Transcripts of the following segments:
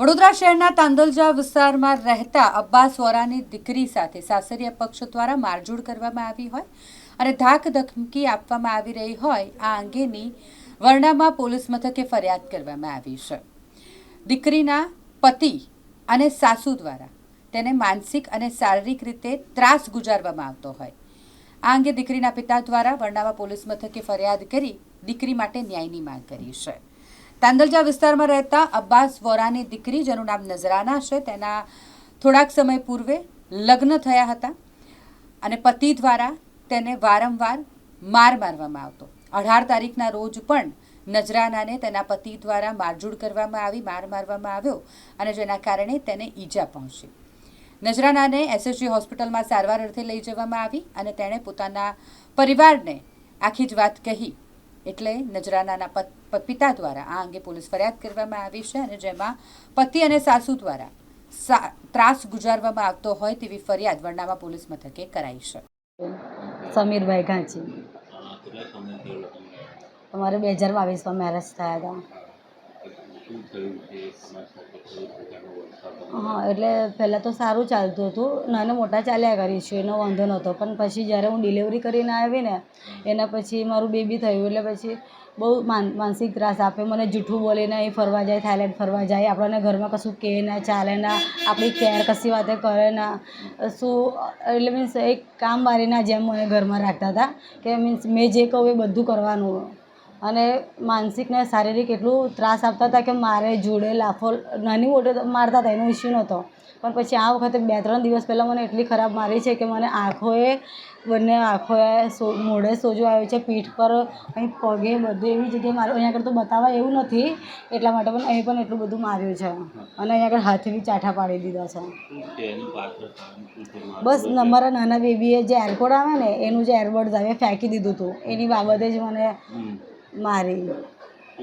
વડોદરા શહેરના તાંદલજા વિસ્તારમાં રહેતા અબ્બાસ વોરાની દીકરી સાથે સાસરિયા પક્ષ દ્વારા મારઝૂડ કરવામાં આવી હોય અને ધાક ધમકી આપવામાં આવી રહી હોય, આ અંગેની વર્ણામાં પોલીસ મથકે ફરિયાદ કરવામાં આવી છે. દીકરીના પતિ અને સાસુ દ્વારા તેને માનસિક અને શારીરિક રીતે ત્રાસ ગુજારવામાં આવતો હોય. આ અંગે દીકરીના પિતા દ્વારા વર્ણાવા પોલીસ મથકે ફરિયાદ કરી દીકરી માટે ન્યાયની માંગ કરી છે. તાંદલજા વિસ્તારમાં રહેતા અબ્બાસ વોરાની દીકરી, જેનું નામ નજરાના છે, તેના થોડાક સમય પૂર્વે લગ્ન થયા હતા અને પતિ દ્વારા તેને વારંવાર માર મારવામાં આવતો. અઢાર તારીખના રોજ પણ નજરાનાને તેના પતિ દ્વારા મારઝૂડ કરવામાં આવી, માર મારવામાં આવ્યો અને જેના કારણે તેને ઈજા પહોંચી. નજરાનાને એસએસજી હોસ્પિટલમાં સારવાર અર્થે લઈ જવામાં આવી અને તેણે પોતાના પરિવારને આખી જ વાત કહી એટલે નજરાનાના પત- દ્વારા આ અંગે પોલીસ ફરિયાદ કરવામાં આવી છે અને જેમાં પતિ અને સાસુ દ્વારા ત્રાસ ગુજારવામાં આવતો હોય તેવી ફરિયાદ વરનામા પોલીસ મથકે કરાઈ છે. સમીરભાઈ ઘાંચી. અમારે બે હજાર બાવીસમાં મેરેજ થયા હતા. હા એટલે પહેલાં તો સારું ચાલતું હતું. નાના મોટા ચાલ્યા કરી છું એનો વાંધો નહોતો. પણ પછી જ્યારે હું ડિલિવરી કરીને આવી ને એના પછી મારું બેબી થયું. એટલે પછી બહુ માન માનસિક ત્રાસ આપે. મને જૂઠું બોલીને એ ફરવા જાય થાઈલેન્ડ ફરવા જાય. આપણને ઘરમાં કશું કહે ના ચાલે ના. આપણી કેર કશી વાતે કરે ના. શું એટલે મીન્સ એક કામ મારીના જેમ મને ઘરમાં રાખતા હતા કે મીન્સ મેં જે કહું એ બધું કરવાનું. અને માનસિક ને શારીરિક એટલું ત્રાસ આપતા હતા કે મારે જોડે લાફો, નાની મોટો મારતા હતા, એનો ઇસ્યુ નહોતો. પણ પછી આ વખતે બે, ત્રણ દિવસ પહેલાં મને એટલી ખરાબ મારી છે કે મને આંખોએ, બંને આંખોએ સો, મોઢે સોજો આવ્યો છે, પીઠ પર અહીં પગે બધે એવી જગ્યાએ મારે અહીંયા આગળ તો બતાવવા એવું નથી, એટલા માટે પણ અહીં પણ એટલું બધું માર્યું છે. અને અહીંયા આગળ હાથે બી ચાઠા પાડી દીધા છે. મારું બસ અમારા નાના બેબીએ જે એરપોર્ટ આવે ને, એનું જે એરબડ્સ આવે, ફેંકી દીધું હતું. એની બાબતે જ મને. મારી.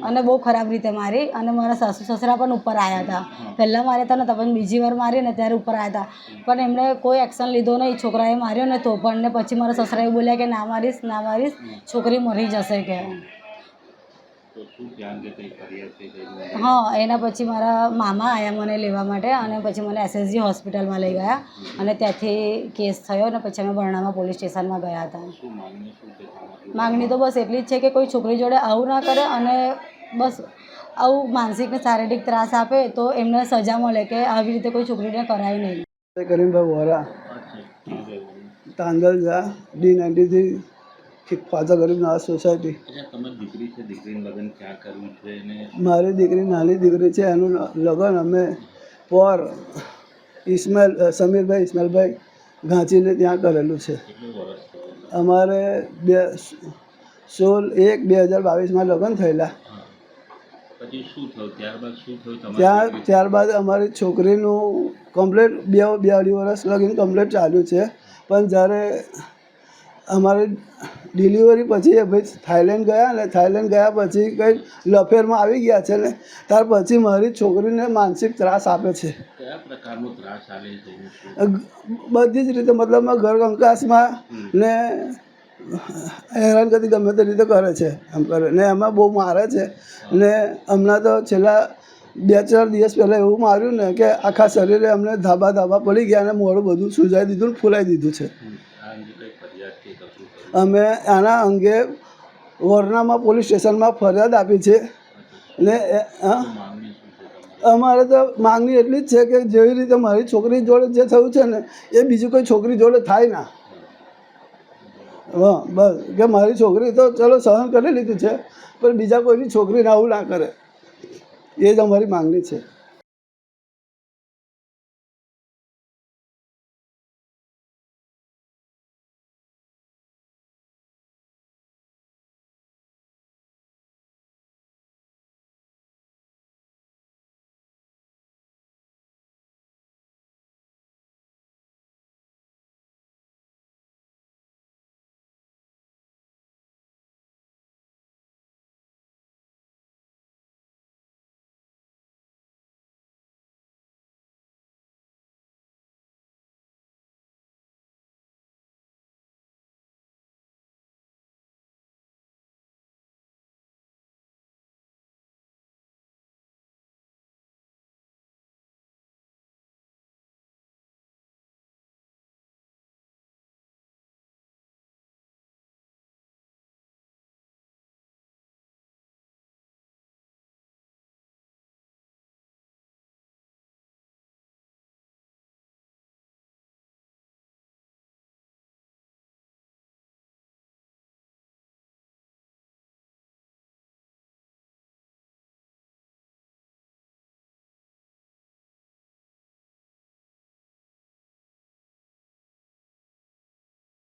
અને બહુ ખરાબ રીતે મારી. અને મારા સાસુ સસરા પણ ઉપર આવ્યા હતા. પહેલાં માર્યા હતા ને તો બીજી વાર મારી ને ત્યારે ઉપર આવ્યા હતા. પણ એમણે કોઈ એક્શન લીધો નહીં. છોકરાએ માર્યો ને તો પણ. ને પછી મારા સસરાએ બોલ્યા કે ના મારીશ ના મારીશ. છોકરી મરી જશે કે. હા એના પછી મારા મામા આવ્યા મને લેવા માટે અને પછી મને એસએસજી હોસ્પિટલમાં લઈ ગયા અને ત્યાંથી કેસ થયો અને પછી અમે બરણામાં પોલીસ સ્ટેશનમાં ગયા હતા. માંગણી તો બસ એટલી જ છે કે કોઈ છોકરી જોડે આવું ના કરે અને બસ આવું માનસિક ને શારીરિક ત્રાસ આપે તો એમને સજા મળે કે આવી રીતે કોઈ છોકરીને કરાય નહીં. કરીમભાઈ વોરા. તાંદલ તાંદલજા ડી નાઇન્ટીથી ખ્વાજા ગરીબ નવાજ સોસાયટી મારી દીકરી નાની દીકરી છે એનું લગ્ન અમે પોર ઇસ્માઇલ સમીરભાઈ ઇસ્માઇલભાઈ ઘાંચીને ત્યાં કરેલું છે. અમારે બે સોળ એક બે હજાર બાવીસમાં લગ્ન થયેલા. ત્યાં ત્યારબાદ અમારી છોકરીનું કમ્પ્લેટ બે બે અઢી વર્ષ લગીને કમ્પ્લેટ ચાલ્યું છે. પણ જ્યારે અમારે ડિલિવરી પછી ભાઈ થાઈલેન્ડ ગયા ને થાઈલેન્ડ ગયા પછી કંઈ લફેરમાં આવી ગયા છે ને ત્યાર પછી મારી છોકરીને માનસિક ત્રાસ આપે છે. બધી જ રીતે મતલબ ઘર કંકાસમાં ને હેરાનગતિ ગમે તે રીતે કરે છે એમ કરે. ને એમાં બહુ મારે છે ને હમણાં તો છેલ્લા બે ચાર દિવસ પહેલાં એવું માર્યું ને કે આખા શરીરે અમને ધાબા ધાબા પડી ગયા અને મોડું બધું સૂજાઈ દીધું ને ફૂલાઈ દીધું છે હમ. આ અંગે કઈ ફરિયાદ કે કશું કર્યું અમે આના અંગે વરનામાં પોલીસ સ્ટેશનમાં ફરિયાદ આપી છે. ને અમારે તો માંગણી એટલી જ છે કે જેવી રીતે મારી છોકરી જોડે જે થયું છે ને, એ બીજી કોઈ છોકરી જોડે થાય ના. હા, બસ, કે મારી છોકરી તો ચલો સહન કરી લીધું છે, પણ બીજા કોઈની છોકરીને આવું ના કરે. એ જ અમારી માંગણી છે.